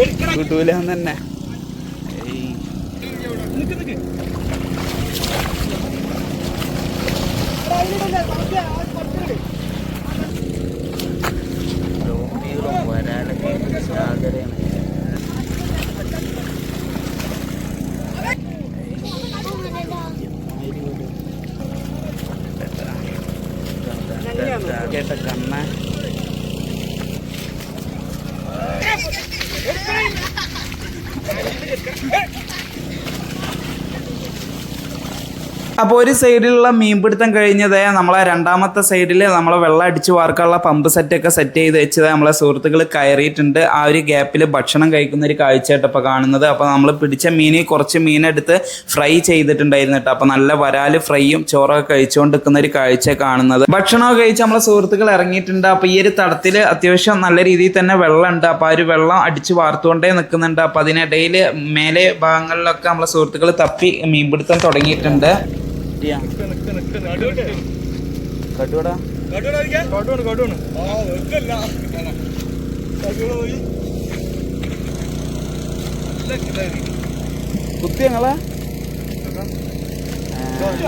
കിട്ടൂല തന്നെ ഏയ്. ലോബികളും വരാനൊക്കെ സാഗരയാണ് കേട്ട കണ്ണ അപ്പോൾ ഒരു സൈഡിലുള്ള മീൻപിടുത്തം കഴിഞ്ഞത് നമ്മളെ രണ്ടാമത്തെ സൈഡിൽ നമ്മളെ വെള്ളം അടിച്ച് വാർക്കാനുള്ള പമ്പ് സെറ്റൊക്കെ സെറ്റ് ചെയ്ത് വെച്ചത് നമ്മളെ സുഹൃത്തുക്കൾ കയറിയിട്ടുണ്ട്. ആ ഒരു ഗ്യാപ്പിൽ ഭക്ഷണം കഴിക്കുന്ന ഒരു കാഴ്ചയായിട്ട് ഇപ്പോൾ കാണുന്നത്. അപ്പോൾ നമ്മൾ പിടിച്ച മീൻ കുറച്ച് മീനെടുത്ത് ഫ്രൈ ചെയ്തിട്ടുണ്ടായിരുന്നു കേട്ടോ. അപ്പോൾ നല്ല വരാൽ ഫ്രൈയും ചോറൊക്കെ കഴിച്ചുകൊണ്ട് നിൽക്കുന്ന ഒരു കാഴ്ച കാണുന്നത്. ഭക്ഷണമൊക്കെ കഴിച്ച് നമ്മളെ സുഹൃത്തുക്കൾ ഇറങ്ങിയിട്ടുണ്ട്. അപ്പോൾ ഈ ഒരു തടത്തിൽ അത്യാവശ്യം നല്ല രീതിയിൽ തന്നെ വെള്ളമുണ്ട്. അപ്പോൾ ആ ഒരു വെള്ളം അടിച്ച് വാർത്തുകൊണ്ടേ നിൽക്കുന്നുണ്ട്. അപ്പോൾ അതിനിടയിൽ മേലെ ഭാഗങ്ങളിലൊക്കെ നമ്മളെ സുഹൃത്തുക്കൾ തപ്പി മീൻപിടുത്തം തുടങ്ങിയിട്ടുണ്ട്. കടുവടാ കുത്തി ഞങ്ങളെ. ഇതൊക്കെ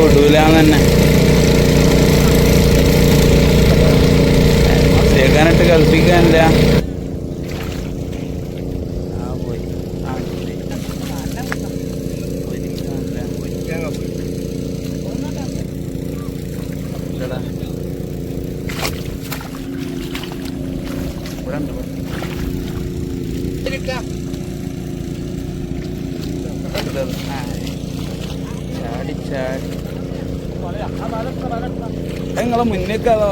വിടൂലെന്ന് തന്നെ. ചേക്കാനിട്ട്. ആ. ചാടി ചാടി. നിങ്ങളെ മുന്നേക്ക് അതാ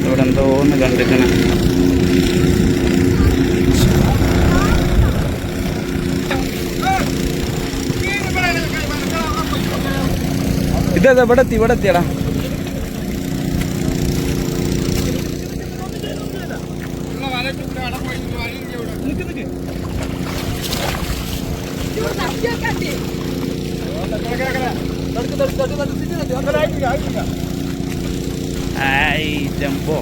ഇവിടെ എന്തോ ഒന്ന് കണ്ടിക്കണേ ഇതാ ഇവിടെ എത്തി? ഇവിടെ എത്തിയടാ ആയി ജമ്പോ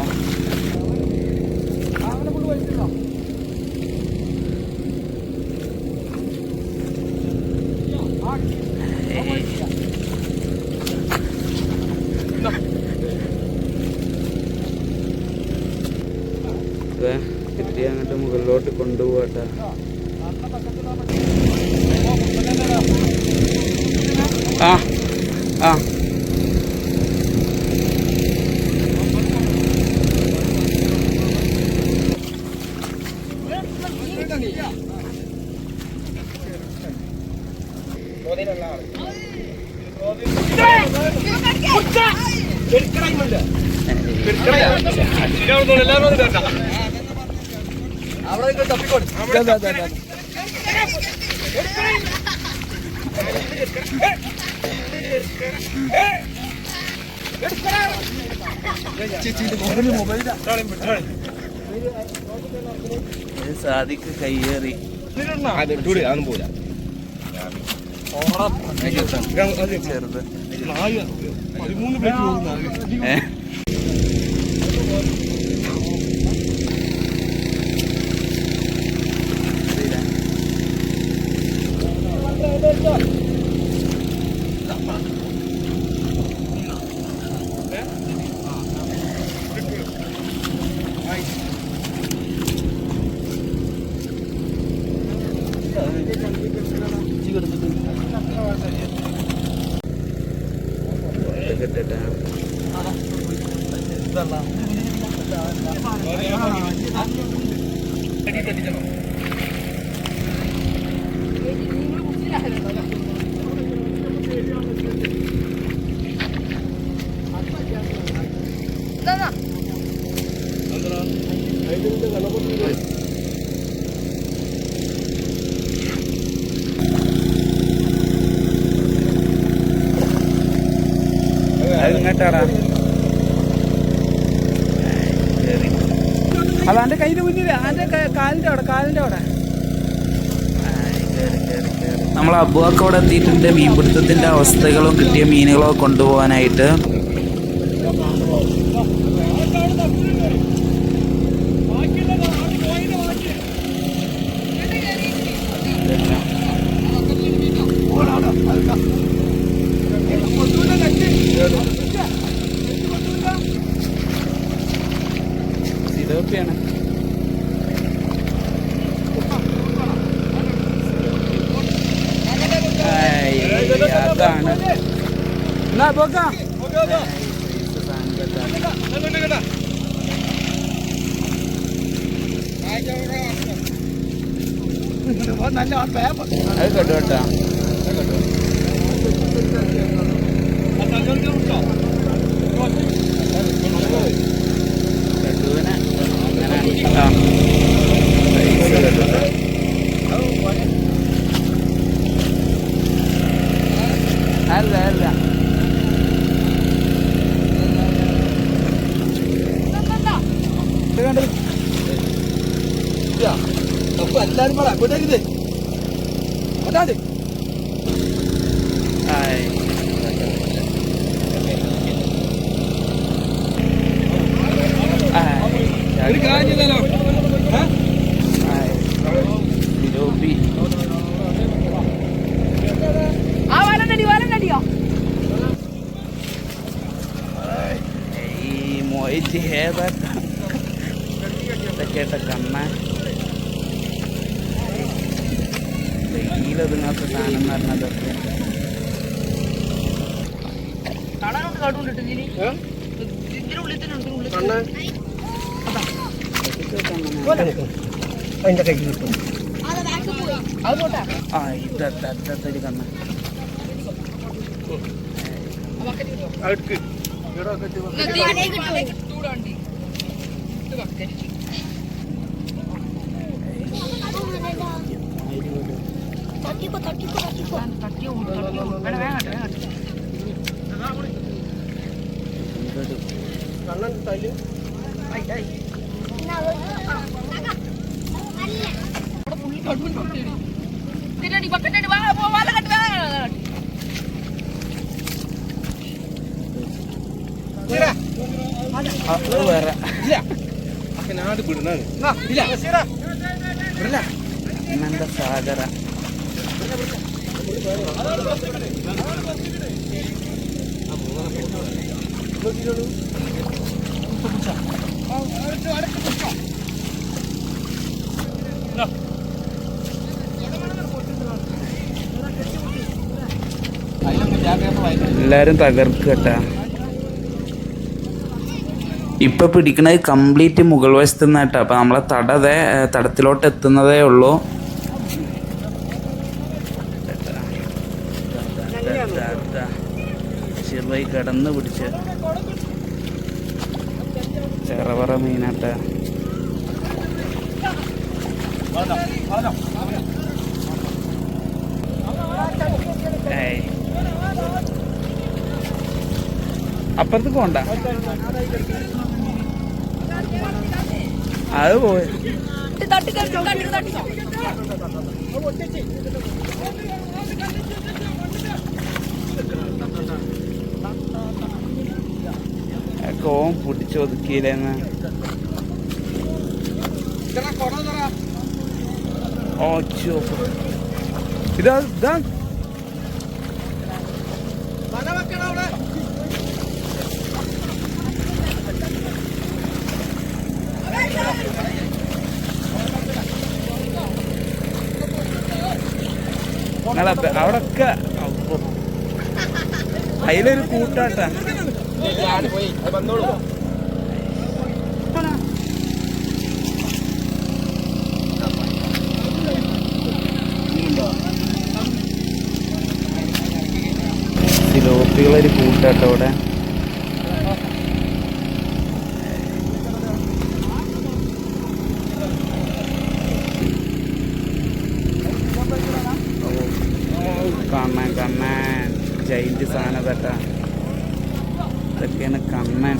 കിട്ടി അങ്ങോട്ട് മുകളിലോട്ട് കൊണ്ടുപോകട്ടെ ആ ആ ഇത് സാദിക്ക് കയ്യേറി ചെറുത്. ഏ? കിട്ടട്ടെ കേട്ടാടാ. അത് എന്റെ കയ്യിന്റെ മുന്നിൽ എന്റെ കാലിന്റെ അവിടെ കാലിന്റെ അവിടെ. നമ്മൾ അബുവാക്കോടെ എത്തിയിട്ടുണ്ട്. മീൻപിടുത്തത്തിന്റെ അവസ്ഥകളും കിട്ടിയ മീനുകളോ കൊണ്ടുപോകാനായിട്ട് സിലോപ്പിയാണ് ഏയ്, അതാണ് എന്നാ പോക്കാം അത് കേട്ടോ കേട്ടോ ലഡുവിനെ അങ്ങനെ ആ. പൈസ ലഡു. അല്ല അല്ല ഇത് കണ്ടോ? എല്ലാരും പറ അങ്ങോട്ടേക്ക് അതാണ് ആയ്. ആയ്. ഒരു കാര്യം ചെയ്താലോ ആയ്. സിലോപ്പി ആ വലം കടി വലം കടിയോ ഈ മൊയ്റ്റ് ഏതാ കേട്ട കണ്ണ കയ്യിലൊതുങ്ങാത്ത സാധനം എന്ന് പറഞ്ഞതൊക്കെ കാണാനുണ്ട് കാട്ടുകൊണ്ടിട്ട് ഇതിന് ഇതിന്റെ ഉള്ളിൽ തന്നെ ഉണ്ട് ഉള്ളിൽ കണ്ണ് അതിന്റെ കൈ കിട്ടും അത് പോട്ടെ ആ ഇതൊരു പോ വല കട്ട് വേഗം അത് വേറെ നാട് വിടില്ല ഇന്നെന്താ സാഗര എല്ലാരും തകർക്കട്ടാ ഇപ്പൊ പിടിക്കണത് കംപ്ലീറ്റ് മുകൾ വശത്ത് നിന്നാട്ടോ അപ്പൊ നമ്മളെ തടതേ തടത്തിലോട്ട് എത്തുന്നതേ ഉള്ളൂ. ചെറുതായി കിടന്ന് പിടിച്ച്. ഏയ്. അപ്പുറത്ത് പോണ്ട. അത് പോയി. കോം തട്ടിക്കോ തട്ടിക്കോ കോം പിടിച്ച് ഒതുക്കിയില്ലെന്ന് ഓ ചോ. ഇതാ ഇതാ. നിങ്ങളെ അവിടെ? ഒക്കെ അതിലൊരു കൂട്ടാട്ടാ. പോയി വന്നോളൂ. സിലോപ്പികളൊരു കൂട്ടാട്ടോ അവിടെ. കാണാൻ കാണാൻ ജൈന്റ് സാധനം തട്ടാ ഇതൊക്കെയാണ് കണ്ണൻ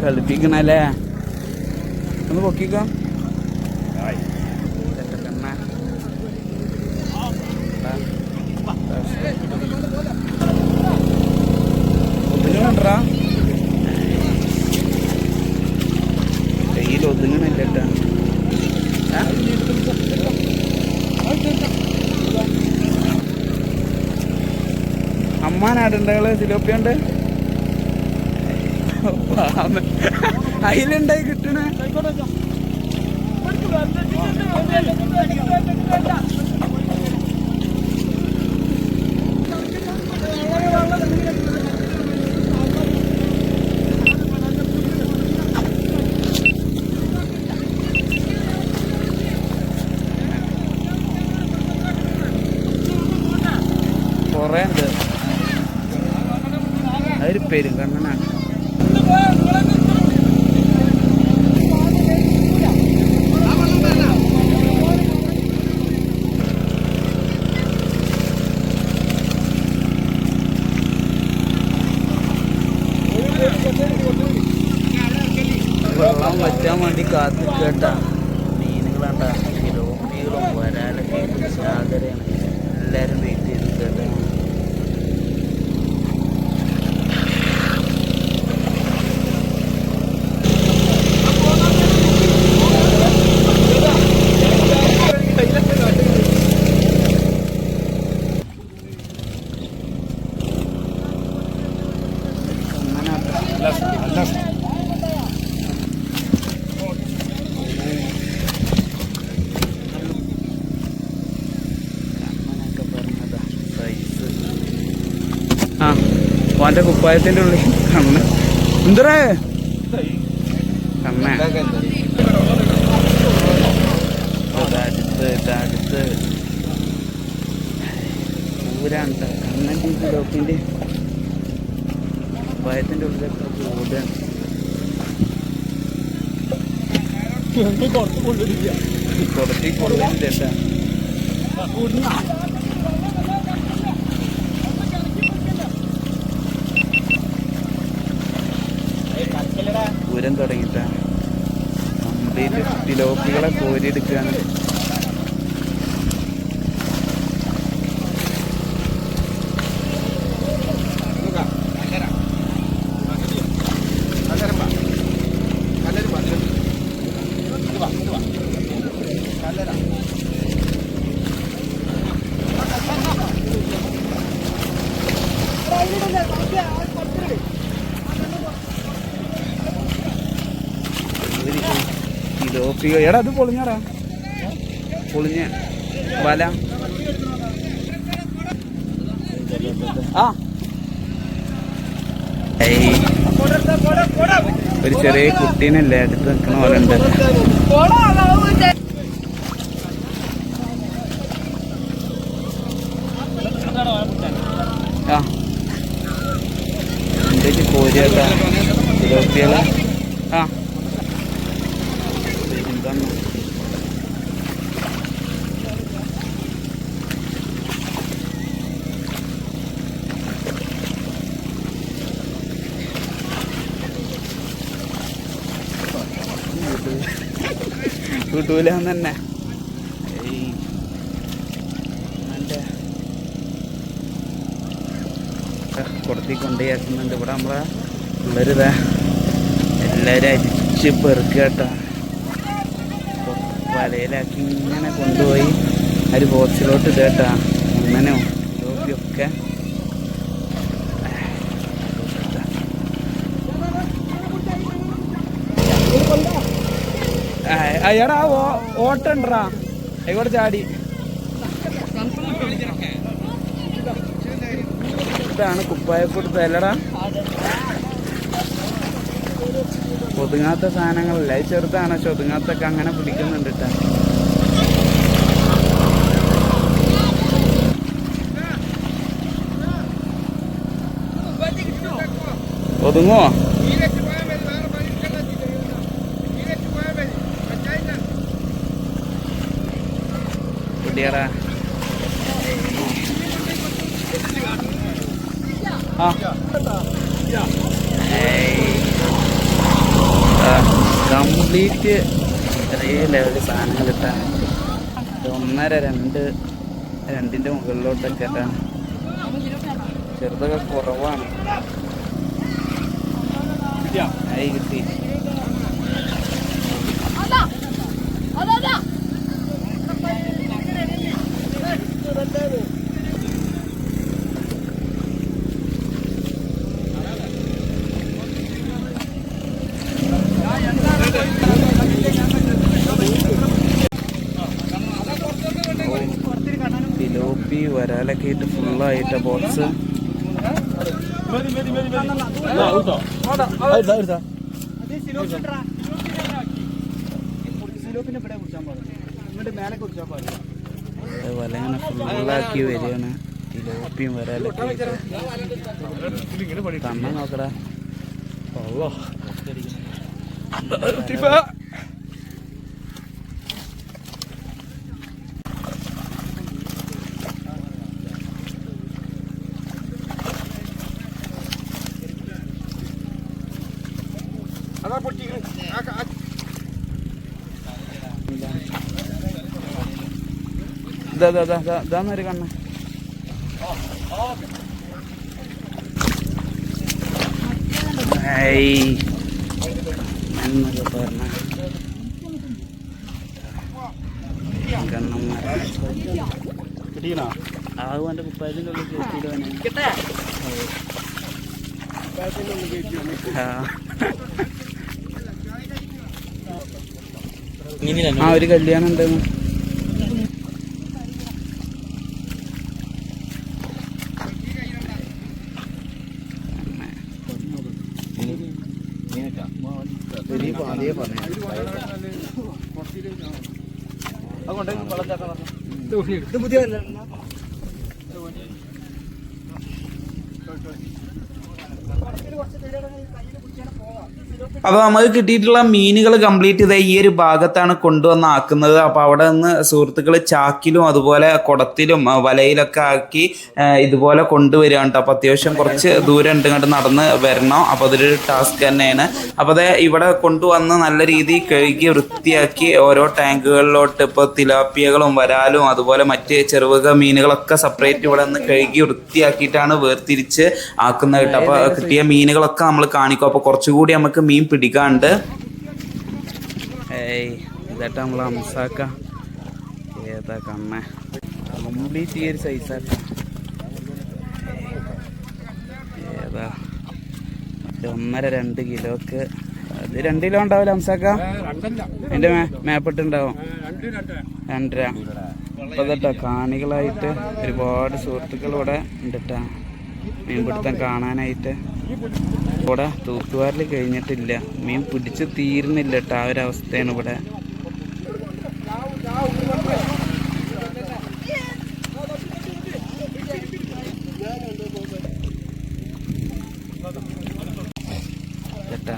കളിപ്പിക്കണല്ലേ? ഒന്ന് പൊക്കിക്കോ ഇതൊക്കെ കണ്ണൻ ഒതുങ്ങണ്ടാ കയ്യിൽ ഒതുങ്ങണില്ല കേട്ടാ അമ്മാനാടുണ്ടകൾ സിലോപ്പിയുണ്ട് അതിലുണ്ടായി കിട്ടണേ കൊറേ ഉണ്ട് അതൊരു പെരുങ്കണ്ണനാണ് വെള്ളം വറ്റാൻ വേണ്ടി കാത്തു കേട്ടാ മീനുകളാണ്ട കിലോമീറ്ററും വരാനൊക്കെ ചാകരയാണ് എല്ലാവരും വെയിറ്റ് ചെയ്ത് കേട്ടാ ആ ഓന്റെ കുപ്പായത്തിന്റെ ഉള്ളിൽ കണ്ണ്. എന്തറേ? കണ്ണ. ഇതടുത്ത് ഇതടുത്ത്. കൊടുത്തി. കണ്ണന്റെ ലോക്കിന്റെ കുപ്പായത്തിന്റെ ഉള്ളിലൊക്കെ കുറച്ച് കൊള്ളില്ല തുടങ്ങിട്ടാ കംപ്ലീറ്റ് തിലോപ്പികളെ കോരിയെടുക്കുകയാണ്. തിലോപ്പിക എടാ അത് പൊളിഞ്ഞാടാ. പൊളിഞ്ഞ വല. ആ. ഒരു ചെറിയ കുട്ടീനല്ലേ അടുത്ത് നിൽക്കണ പോലെ ഉണ്ട്. ആ. എന്തൊക്കെ കോരിയാട്ടാ തിലോപ്പികളെ ആ പെരുന്തണ്ണ കിട്ടൂല തന്നെ കൊടുത്തി കൊണ്ടുപോയാക്കുന്നുണ്ട് ഇവിടെ നമ്മളെ പിള്ളേരിതാ എല്ലാവരും അരിച്ച് പെറുക്കട്ടാ. വലയിലാക്കി ഇങ്ങനെ കൊണ്ടുപോയി. ഒരു ബോക്സിലോട്ട് ഇതേട്ടാ അങ്ങനെയോ ഒക്കെ അയ്യടാ ഓട്ടണ്ടാ ആയിക്കോട്ടെ ചാടി. ഇതാണ് കുപ്പായപ്പെടുത്ത അല്ലടാ ഒതുങ്ങാത്ത സാധനങ്ങളല്ല അത് ചെറുതാണ് പക്ഷെ ഒതുങ്ങാത്തൊക്കെ അങ്ങനെ പിടിക്കുന്നുണ്ട്. ഒതുങ്ങോ പിടിയടാ കംപ്ലീറ്റ് ഇത്രയും ലെവൽ സാധനങ്ങൾ ഇട്ടാണ് ഒന്നര രണ്ട് രണ്ടിന്റെ മുകളിലോട്ടൊക്കെ ഇട്ടാണ് ചെറുതൊക്കെ കുറവാണ്. ആയി കിട്ടി ഫിലോപ്പി വരാലൊക്കെ ആയിട്ട് ഫുള്ളായിട്ട് ബോക്സ് വല ഇങ്ങനെ ഫുള്ളാക്കി വരികയാണ്. ഫിലോപ്പിയും വരാലൊക്കെ കണ്ണ നോക്കടാ. അതാ പൊട്ടിക്കണ്. ആ ക- ആ ഇതാ ഇതാ ഇതാ ഇതാ ഇതാന്നൊരു കണ്ണ്. ഏയ് എന്നൊക്കെ പറഞ്ഞ. കണ്ണന്മാരെ. ആവും എന്റെ കുപ്പായത്തിന്റെ ഉള്ളിൽ ആ. ആ ഒരു കല്യാണം ഉണ്ടെന്ന് അപ്പൊ നമുക്ക് കിട്ടിയിട്ടുള്ള മീനുകൾ കംപ്ലീറ്റ് ചെയ്ത ഈ ഒരു ഭാഗത്താണ് കൊണ്ടുവന്ന് ആക്കുന്നത്. അപ്പോൾ അവിടെ നിന്ന് സുഹൃത്തുക്കൾ ചാക്കിലും അതുപോലെ കുടത്തിലും വലയിലൊക്കെ ആക്കി ഇതുപോലെ കൊണ്ടുവരികയാണ് കേട്ടോ. അപ്പോൾ അത്യാവശ്യം കുറച്ച് ദൂരം ഉണ്ട് ഇങ്ങോട്ട് നടന്ന് വരണം. അപ്പോൾ അതൊരു ടാസ്ക് തന്നെയാണ്. അപ്പോൾ അത് ഇവിടെ കൊണ്ടുവന്ന് നല്ല രീതിയിൽ കഴുകി വൃത്തിയാക്കി ഓരോ ടാങ്കുകളിലോട്ട് ഇപ്പോൾ തിലാപ്പിയകളും വരാലും അതുപോലെ മറ്റ് ചെറുവക മീനുകളൊക്കെ സെപ്പറേറ്റ് ഇവിടെ നിന്ന് കഴുകി വൃത്തിയാക്കിയിട്ടാണ് വേർതിരിച്ച് ആക്കുന്നത് കേട്ടോ. അപ്പോൾ കിട്ടിയ മീനുകളൊക്കെ നമ്മൾ കാണിക്കും. അപ്പോൾ കുറച്ചുകൂടി നമുക്ക് മീൻ പിടിക്കാണ്ട്. ഏയ് ഇതായിട്ട് നമ്മൾ അംസാക്ക. ഏതാ കണ്ണ? കംപ്ലീറ്റ് ഈ ഒരു സൈസാക്ക ഏതാ? ഒരു ഒന്നര രണ്ട് കിലോക്ക്. അത് രണ്ട് കിലോ ഉണ്ടാവില്ല അംസാക്ക? അതിന്റെ മേപ്പിട്ടുണ്ടാവും. രണ്ടര. അപ്പൊ കേട്ടോ കാണികളായിട്ട് ഒരുപാട് സുഹൃത്തുക്കൾ ഇവിടെ ഉണ്ട് കേട്ടോ മീൻപിടുത്തം കാണാനായിട്ട്. ഇവിടെ തൂക്കുവാരിൽ കഴിഞ്ഞിട്ടില്ല മീൻ പിടിച്ച് തീരുന്നില്ല കേട്ടോ ആ ഒരു അവസ്ഥയാണ് ഇവിടെ ചേട്ടാ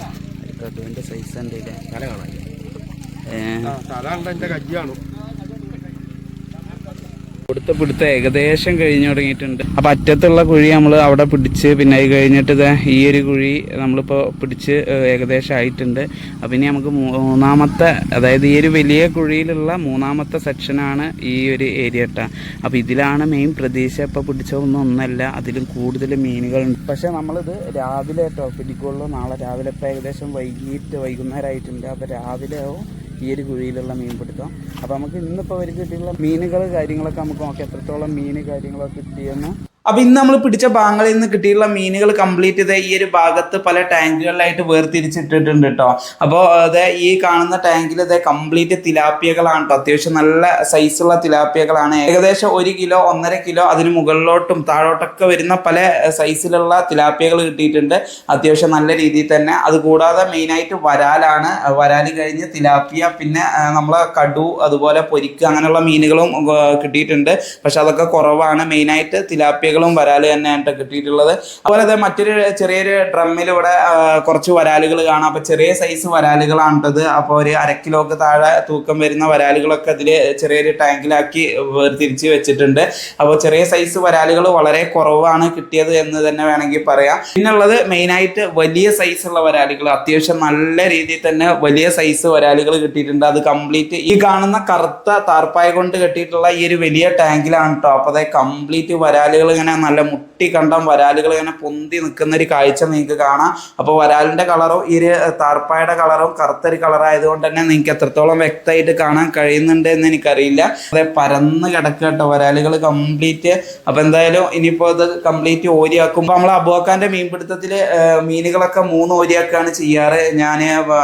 കടുവിന്റെ സൈസ് ഉണ്ട് ഇല്ലേ തല സാധാരണ എന്റെ കജ്ജിയാണ് കൊടുത്ത പിടുത്തം ഏകദേശം കഴിഞ്ഞു തുടങ്ങിയിട്ടുണ്ട്. അപ്പൊ അറ്റത്തുള്ള കുഴി നമ്മൾ അവിടെ പിടിച്ച് പിന്നെ അത് കഴിഞ്ഞിട്ട് ഈ ഒരു കുഴി നമ്മളിപ്പോൾ പിടിച്ച് ഏകദേശം ആയിട്ടുണ്ട്. അപ്പം ഇനി നമുക്ക് മൂന്നാമത്തെ അതായത് ഈ ഒരു വലിയ കുഴിയിലുള്ള മൂന്നാമത്തെ സെക്ഷനാണ് ഈ ഒരു ഏരിയ കേട്ടോ അപ്പം ഇതിലാണ് മെയിൻ പ്രതീക്ഷ ഇപ്പോൾ പിടിച്ചതൊന്നും ഒന്നല്ല അതിലും കൂടുതൽ മീനുകളുണ്ട്. പക്ഷേ നമ്മളിത് രാവിലെ കേട്ടോ പിടിക്കുള്ളൂ. നാളെ രാവിലെ ഇപ്പോൾ ഏകദേശം വൈകിട്ട് വൈകുന്നേരമായിട്ടുണ്ട് അപ്പോൾ രാവിലെ ആവും ഈ ഒരു കുഴിയിലുള്ള മീൻ പിടുത്തം. അപ്പോൾ നമുക്ക് ഇന്നിപ്പോൾ അവർക്ക് കിട്ടിയിട്ടുള്ള മീനുകൾ കാര്യങ്ങളൊക്കെ നമുക്ക് നോക്കാം. എത്രത്തോളം മീൻ കാര്യങ്ങളൊക്കെ കിട്ടിയെന്ന്. അപ്പൊ ഇന്ന് നമ്മൾ പിടിച്ച ഭാഗങ്ങളിൽ നിന്ന് കിട്ടിയിട്ടുള്ള മീനുകൾ കംപ്ലീറ്റ് ചെയ്ത ഈ ഒരു ഭാഗത്ത് പല ടാങ്കുകളിലായിട്ട് വേർതിരിച്ചിട്ടിട്ടുണ്ട് കേട്ടോ അപ്പോൾ അത് ഈ കാണുന്ന ടാങ്കിൽ ഇത് കംപ്ലീറ്റ് തിലാപ്പിയകളാണ് കേട്ടോ അത്യാവശ്യം നല്ല സൈസുള്ള തിലാപ്പിയകളാണ് ഏകദേശം ഒരു കിലോ ഒന്നര കിലോ അതിന് മുകളിലോട്ടും താഴോട്ടൊക്കെ വരുന്ന പല സൈസിലുള്ള തിലാപ്പിയകൾ കിട്ടിയിട്ടുണ്ട്. അത്യാവശ്യം നല്ല രീതിയിൽ തന്നെ. അതുകൂടാതെ മെയിനായിട്ട് വരാലാണ്. വരാൽ കഴിഞ്ഞ് തിലാപ്പിയ പിന്നെ നമ്മളെ കടു അതുപോലെ പൊരിക്ക് അങ്ങനെയുള്ള മീനുകളും കിട്ടിയിട്ടുണ്ട്. പക്ഷെ അതൊക്കെ കുറവാണ്. മെയിനായിട്ട് തിലാപ്പിയകൾ കാഴ്ചകളും വരാൽ തന്നെയാണ് ട്ടോ കിട്ടിയിട്ടുള്ളത്. അതുപോലെ തന്നെ മറ്റൊരു ചെറിയൊരു ഡ്രമ്മിൽ ഇവിടെ കുറച്ച് വരാലുകൾ കാണാം. അപ്പോൾ ചെറിയ സൈസ് വരാലുകളാണ് ഇത് അപ്പോൾ ഒരു അര കിലോക്ക് താഴെ തൂക്കം വരുന്ന വരാലുകളൊക്കെ അതിൽ ചെറിയൊരു ടാങ്കിലാക്കി തിരിച്ച് വെച്ചിട്ടുണ്ട്. അപ്പോൾ ചെറിയ സൈസ് വരാലുകൾ വളരെ കുറവാണ് കിട്ടിയത് എന്ന് തന്നെ വേണമെങ്കിൽ പറയാം. പിന്നുള്ളത് മെയിനായിട്ട് വലിയ സൈസുള്ള വരാലുകൾ. അത്യാവശ്യം നല്ല രീതിയിൽ തന്നെ വലിയ സൈസ് വരാലുകൾ കിട്ടിയിട്ടുണ്ട്. അത് കംപ്ലീറ്റ് ഈ കാണുന്ന കറുത്ത താർപ്പായ കൊണ്ട് കെട്ടിയിട്ടുള്ള ഈ ഒരു വലിയ ടാങ്കിലാണ് കേട്ടോ അപ്പോൾ അതായത് കംപ്ലീറ്റ് വരാലുകൾ ഇങ്ങനെ നല്ല മുട്ടി കണ്ടം വരാലുകൾ ഇങ്ങനെ പൊന്തി നിൽക്കുന്ന ഒരു കാഴ്ച നിങ്ങൾക്ക് കാണാം. അപ്പോൾ വരാലിന്റെ കളറും ഈ താർപ്പായുടെ കളറും കറുത്തൊരു കളർ ആയതുകൊണ്ട് തന്നെ നിങ്ങൾക്ക് എത്രത്തോളം വ്യക്തമായിട്ട് കാണാൻ കഴിയുന്നുണ്ട് എന്ന് എനിക്കറിയില്ല. അതെ പരന്ന് കിടക്കുക കേട്ടോ വരാലുകൾ കംപ്ലീറ്റ് അപ്പോൾ എന്തായാലും ഇനിയിപ്പോൾ അത് കംപ്ലീറ്റ് ഓരിയാക്കുമ്പോൾ നമ്മൾ അബോക്കാന്റെ മീൻപിടുത്തത്തിൽ മീനുകളൊക്കെ മൂന്ന് ഓരിയാക്കുകയാണ് ചെയ്യാറ്. ഞാൻ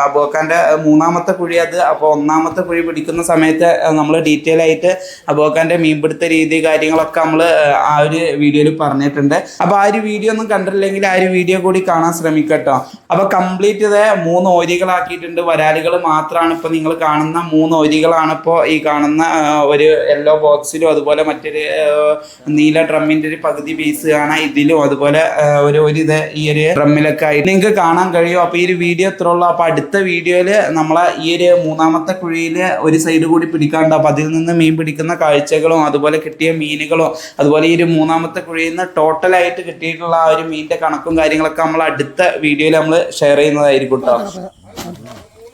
അബോക്കാന്റെ മൂന്നാമത്തെ കുഴി അത്. അപ്പോൾ ഒന്നാമത്തെ കുഴി പിടിക്കുന്ന സമയത്ത് നമ്മൾ ഡീറ്റെയിൽ ആയിട്ട് അബോക്കാന്റെ മീൻപിടുത്ത രീതി കാര്യങ്ങളൊക്കെ നമ്മൾ ആ ഒരു വീഡിയോയിൽ പറഞ്ഞിട്ടുണ്ട്. അപ്പൊ ആ ഒരു വീഡിയോ ഒന്നും കണ്ടിട്ടില്ലെങ്കിൽ ആ ഒരു വീഡിയോ കൂടി കാണാൻ ശ്രമിക്കട്ടോ. അപ്പൊ കംപ്ലീറ്റ് ഇത് മൂന്ന് ഓരികളാക്കിയിട്ടുണ്ട്. വരാലുകൾ മാത്രമാണ് ഇപ്പൊ നിങ്ങൾ കാണുന്ന മൂന്ന് ഓരികളാണ് ഇപ്പോ ഈ കാണുന്ന ഒരു യെല്ലോ ബോക്സിലും അതുപോലെ മറ്റൊരു നീല ഡ്രമ്മിന്റെ ഒരു പകുതി പീസ് കാണാം. ഇതിലും അതുപോലെ ഒരു ഒരു ഇത് ഈ ഒരു ഡ്രമ്മിലൊക്കെ ആയിട്ട് നിങ്ങൾക്ക് കാണാൻ കഴിയും. അപ്പൊ ഈ ഒരു വീഡിയോ എത്ര ഉള്ളൂ. അപ്പൊ അടുത്ത വീഡിയോയിൽ നമ്മളെ ഈ ഒരു മൂന്നാമത്തെ കുഴിയിൽ ഒരു സൈഡ് കൂടി പിടിക്കാണ്ട് അപ്പൊ അതിൽ നിന്ന് മീൻ പിടിക്കുന്ന കാഴ്ചകളും അതുപോലെ കിട്ടിയ മീനുകളും അതുപോലെ ഈ ഒരു മൂന്നാമത്തെ കുഴിയിൽ നിന്ന് ടോട്ടലായിട്ട് കിട്ടിയിട്ടുള്ള ആ ഒരു മീനിന്റെ കണക്കും കാര്യങ്ങളൊക്കെ നമ്മൾ അടുത്ത വീഡിയോയിൽ നമ്മൾ ഷെയർ ചെയ്യുന്നതായിരിക്കും കേട്ടോ